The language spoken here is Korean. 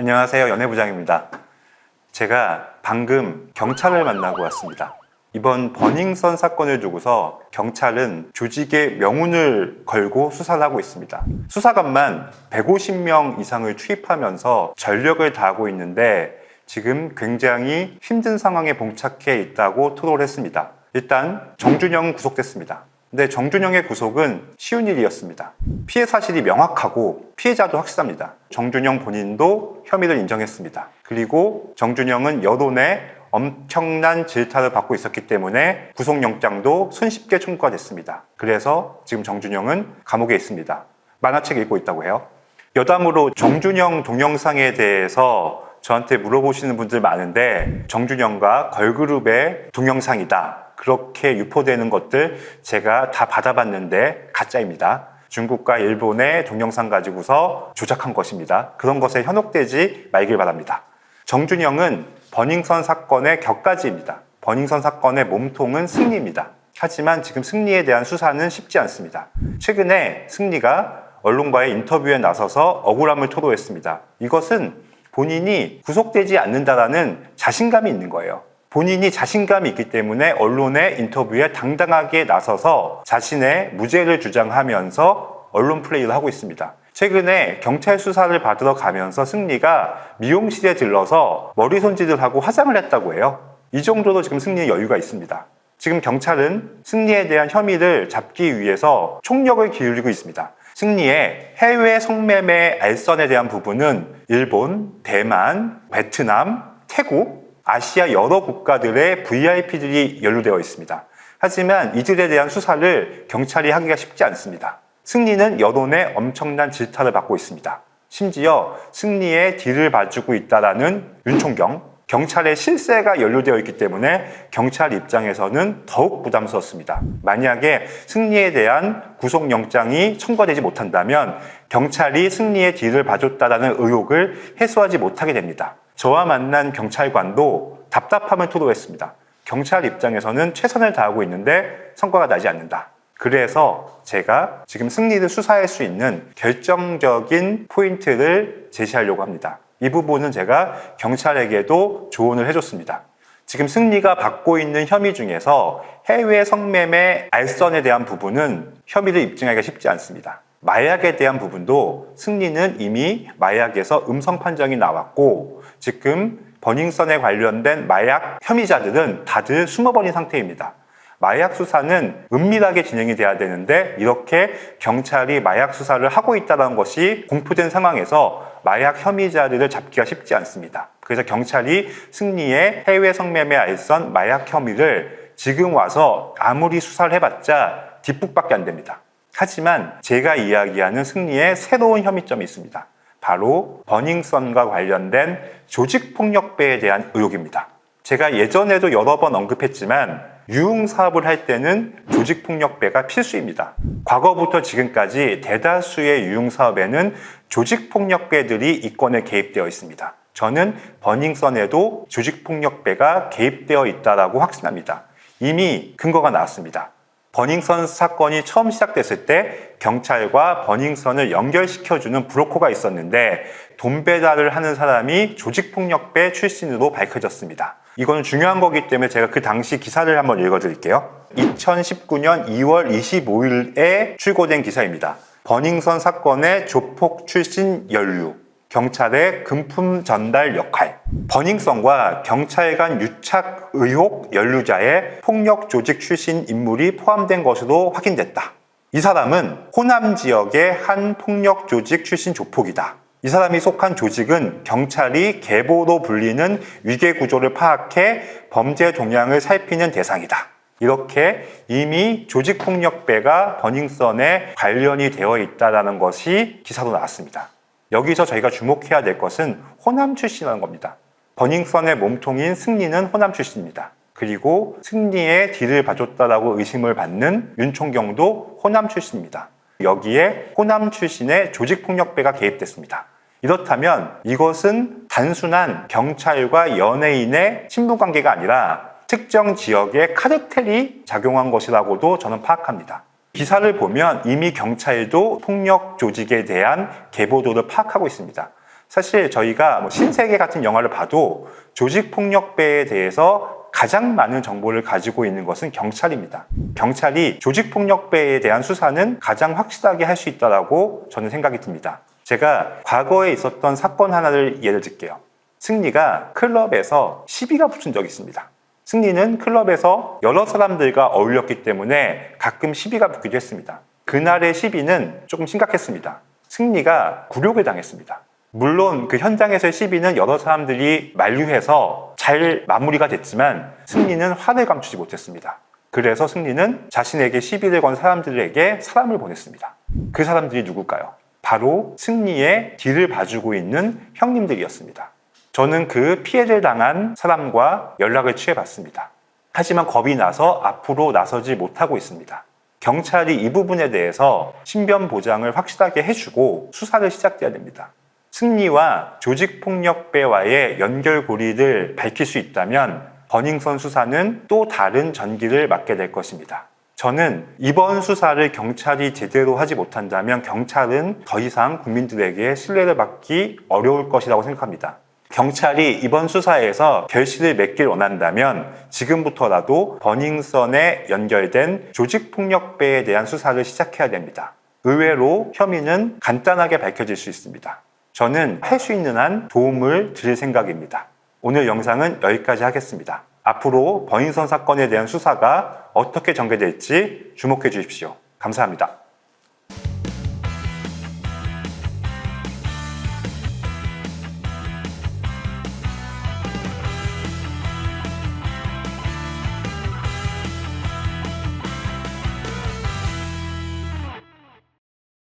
안녕하세요. 연애부장입니다. 제가 방금 경찰을 만나고 왔습니다. 이번 버닝썬 사건을 두고서 경찰은 조직의 명운을 걸고 수사를 하고 있습니다. 수사관만 150명 이상을 투입하면서 전력을 다하고 있는데 지금 굉장히 힘든 상황에 봉착해 있다고 토로를 했습니다. 일단 정준영 구속됐습니다. 근데 정준영의 구속은 쉬운 일이었습니다. 피해 사실이 명확하고 피해자도 확실합니다. 정준영 본인도 혐의를 인정했습니다. 그리고 정준영은 여론에 엄청난 질타를 받고 있었기 때문에 구속영장도 손쉽게 청구가 됐습니다. 그래서 지금 정준영은 감옥에 있습니다. 만화책 읽고 있다고 해요. 여담으로 정준영 동영상에 대해서 저한테 물어보시는 분들 많은데 정준영과 걸그룹의 동영상이다. 그렇게 유포되는 것들 제가 다 받아봤는데 가짜입니다. 중국과 일본의 동영상 가지고서 조작한 것입니다. 그런 것에 현혹되지 말길 바랍니다. 정준영은 버닝썬 사건의 격가지입니다. 버닝썬 사건의 몸통은 승리입니다. 하지만 지금 승리에 대한 수사는 쉽지 않습니다. 최근에 승리가 언론과의 인터뷰에 나서서 억울함을 토로했습니다. 이것은 본인이 구속되지 않는다라는 자신감이 있는 거예요. 본인이 자신감이 있기 때문에 언론의 인터뷰에 당당하게 나서서 자신의 무죄를 주장하면서 언론 플레이를 하고 있습니다. 최근에 경찰 수사를 받으러 가면서 승리가 미용실에 들러서 머리 손질을 하고 화장을 했다고 해요. 이 정도로 지금 승리의 여유가 있습니다. 지금 경찰은 승리에 대한 혐의를 잡기 위해서 총력을 기울이고 있습니다. 승리의 해외 성매매 알선에 대한 부분은 일본, 대만, 베트남, 태국, 아시아 여러 국가들의 VIP들이 연루되어 있습니다. 하지만 이들에 대한 수사를 경찰이 하기가 쉽지 않습니다. 승리는 여론의 엄청난 질타를 받고 있습니다. 심지어 승리의 뒤를 봐주고 있다라는 윤총경, 경찰의 실세가 연루되어 있기 때문에 경찰 입장에서는 더욱 부담스럽습니다. 만약에 승리에 대한 구속영장이 청구되지 못한다면 경찰이 승리의 뒤를 봐줬다라는 의혹을 해소하지 못하게 됩니다. 저와 만난 경찰관도 답답함을 토로했습니다. 경찰 입장에서는 최선을 다하고 있는데 성과가 나지 않는다. 그래서 제가 지금 승리를 수사할 수 있는 결정적인 포인트를 제시하려고 합니다. 이 부분은 제가 경찰에게도 조언을 해줬습니다. 지금 승리가 받고 있는 혐의 중에서 해외 성매매 알선에 대한 부분은 혐의를 입증하기가 쉽지 않습니다. 마약에 대한 부분도 승리는 이미 마약에서 음성 판정이 나왔고 지금 버닝썬에 관련된 마약 혐의자들은 다들 숨어버린 상태입니다. 마약 수사는 은밀하게 진행이 돼야 되는데 이렇게 경찰이 마약 수사를 하고 있다는 것이 공표된 상황에서 마약 혐의자들을 잡기가 쉽지 않습니다. 그래서 경찰이 승리의 해외 성매매 알선 마약 혐의를 지금 와서 아무리 수사를 해봤자 뒷북밖에 안 됩니다. 하지만 제가 이야기하는 승리의 새로운 혐의점이 있습니다. 바로 버닝썬과 관련된 조직폭력배에 대한 의혹입니다. 제가 예전에도 여러 번 언급했지만 유흥 사업을 할 때는 조직폭력배가 필수입니다. 과거부터 지금까지 대다수의 유흥 사업에는 조직폭력배들이 이권에 개입되어 있습니다. 저는 버닝썬에도 조직폭력배가 개입되어 있다라고 확신합니다. 이미 근거가 나왔습니다. 버닝썬 사건이 처음 시작됐을 때 경찰과 버닝썬을 연결시켜주는 브로커가 있었는데 돈 배달을 하는 사람이 조직폭력배 출신으로 밝혀졌습니다. 이거는 중요한 거기 때문에 제가 그 당시 기사를 한번 읽어드릴게요. 2019년 2월 25일에 출고된 기사입니다. 버닝썬 사건의 조폭 출신 연루. 경찰의 금품 전달 역할. 버닝썬과 경찰 간 유착 의혹 연루자의 폭력 조직 출신 인물이 포함된 것으로 확인됐다. 이 사람은 호남 지역의 한 폭력 조직 출신 조폭이다. 이 사람이 속한 조직은 경찰이 계보로 불리는 위계 구조를 파악해 범죄 동향을 살피는 대상이다. 이렇게 이미 조직폭력배가 버닝썬에 관련이 되어 있다는 것이 기사로 나왔습니다. 여기서 저희가 주목해야 될 것은 호남 출신이라는 겁니다. 버닝썬의 몸통인 승리는 호남 출신입니다. 그리고 승리의 뒤를 봐줬다라고 의심을 받는 윤 총경도 호남 출신입니다. 여기에 호남 출신의 조직폭력배가 개입됐습니다. 이렇다면 이것은 단순한 경찰과 연예인의 친분관계가 아니라 특정 지역의 카르텔이 작용한 것이라고도 저는 파악합니다. 기사를 보면 이미 경찰도 폭력 조직에 대한 계보도를 파악하고 있습니다. 사실 저희가 뭐 신세계 같은 영화를 봐도 조직 폭력배에 대해서 가장 많은 정보를 가지고 있는 것은 경찰입니다. 경찰이 조직폭력배에 대한 수사는 가장 확실하게 할 수 있다고 저는 생각이 듭니다. 제가 과거에 있었던 사건 하나를 예를 들게요. 승리가 클럽에서 시비가 붙은 적이 있습니다. 승리는 클럽에서 여러 사람들과 어울렸기 때문에 가끔 시비가 붙기도 했습니다. 그날의 시비는 조금 심각했습니다. 승리가 굴욕을 당했습니다. 물론 그 현장에서의 시비는 여러 사람들이 만류해서 잘 마무리가 됐지만 승리는 화를 감추지 못했습니다. 그래서 승리는 자신에게 시비를 건 사람들에게 사람을 보냈습니다. 그 사람들이 누굴까요? 바로 승리의 뒤를 봐주고 있는 형님들이었습니다. 저는 그 피해를 당한 사람과 연락을 취해봤습니다. 하지만 겁이 나서 앞으로 나서지 못하고 있습니다. 경찰이 이 부분에 대해서 신변 보장을 확실하게 해주고 수사를 시작해야 됩니다. 승리와 조직폭력배와의 연결고리를 밝힐 수 있다면 버닝썬 수사는 또 다른 전기를 맞게 될 것입니다. 저는 이번 수사를 경찰이 제대로 하지 못한다면 경찰은 더 이상 국민들에게 신뢰를 받기 어려울 것이라고 생각합니다. 경찰이 이번 수사에서 결실을 맺길 원한다면 지금부터라도 버닝썬에 연결된 조직폭력배에 대한 수사를 시작해야 됩니다. 의외로 혐의는 간단하게 밝혀질 수 있습니다. 저는 할 수 있는 한 도움을 드릴 생각입니다. 오늘 영상은 여기까지 하겠습니다. 앞으로 버닝썬 사건에 대한 수사가 어떻게 전개될지 주목해 주십시오. 감사합니다.